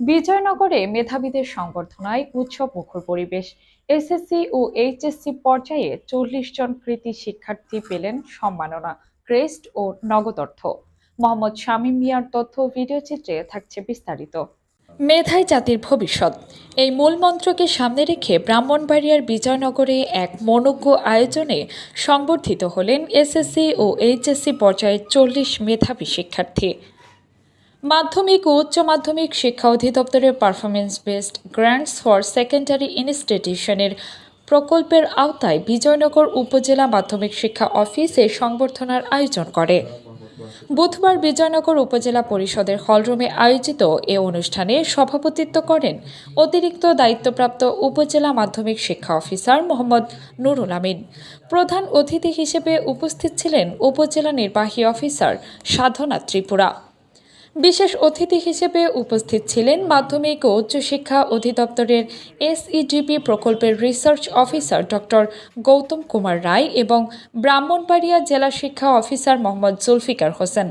বিজয়নগরে মেধাবীদের সংবর্ধনায় উৎসব মুখর পরিবেশ। এসএসসি ও এইচএসসি পর্যায়ে চল্লিশ জন কৃতি শিক্ষার্থী পেলেন সম্মাননা, ক্রেস্ট ও নগদ অর্থ। মোহাম্মদ শামীম মিয়ার তথ্য ভিডিও চিত্রে থাকছে বিস্তারিত। মেধাই জাতির ভবিষ্যৎ। এই মূল মন্ত্রকে সামনে রেখে ব্রাহ্মণবাড়িয়ার বিজয়নগরে এক মনোজ্ঞ আয়োজনে সংবর্ধিত হলেন এসএসসি ও এইচএসসি পর্যায়ের চল্লিশ মেধাবী শিক্ষার্থী। মাধ্যমিক ও উচ্চ মাধ্যমিক শিক্ষা অধিদপ্তরের performance based grants for secondary ইনস্টিটিউশনের প্রকল্পের আওতায় বিজয়নগর উপজেলা মাধ্যমিক শিক্ষা অফিস এই সংবর্ধনার আয়োজন করে। বুধবার বিজয়নগর উপজেলা পরিষদের হলরুমে আয়োজিত এ অনুষ্ঠানে সভাপতিত্ব করেন অতিরিক্ত দায়িত্বপ্রাপ্ত উপজেলা মাধ্যমিক শিক্ষা অফিসার মোহাম্মদ নুরুল আমিন। প্রধান অতিথি হিসেবে উপস্থিত ছিলেন উপজেলা নির্বাহী অফিসার সাধনা ত্রিপুরা। বিশেষ অতিথি হিসেবে উপস্থিত ছিলেন মাধ্যমিক ও উচ্চশিক্ষা অধিদপ্তরের এসইডিপি প্রকল্পের research officer doctor Gautam Kumar Roy এবং ব্রাহ্মণবাড়িয়া জেলা শিক্ষা অফিসার মোহাম্মদ জুলফিকার হোসেন।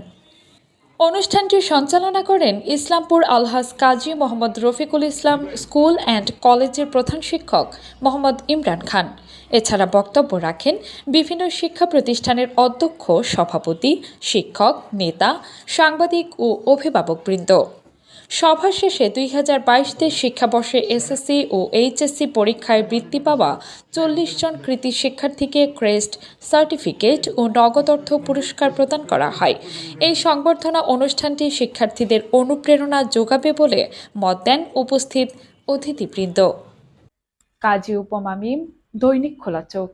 অনুষ্ঠানটি সঞ্চালনা করেন ইসলামপুর আলহাজ কাজী মোহাম্মদ রফিকুল ইসলাম স্কুল অ্যান্ড কলেজের প্রধান শিক্ষক মোহাম্মদ ইমরান খান। এছাড়া বক্তব্য রাখেন বিভিন্ন শিক্ষা প্রতিষ্ঠানের অধ্যক্ষ, সভাপতি, শিক্ষক, নেতা, সাংবাদিক ও অভিভাবকবৃন্দ। সভা শেষে দুই হাজার বাইশতে শিক্ষাবর্ষে এসএসসি ও এইচএসসি পরীক্ষায় বৃত্তি পাওয়া চল্লিশ জন কৃতি শিক্ষার্থীকে ক্রেস্ট সার্টিফিকেট ও নগদ অর্থ পুরস্কার প্রদান করা হয়। এই সংবর্ধনা অনুষ্ঠানটি শিক্ষার্থীদের অনুপ্রেরণা যোগাবে বলে মত দেন উপস্থিত অতিথিবৃন্দ। কাজী উপমা মিম, দৈনিক খোলা চোখ।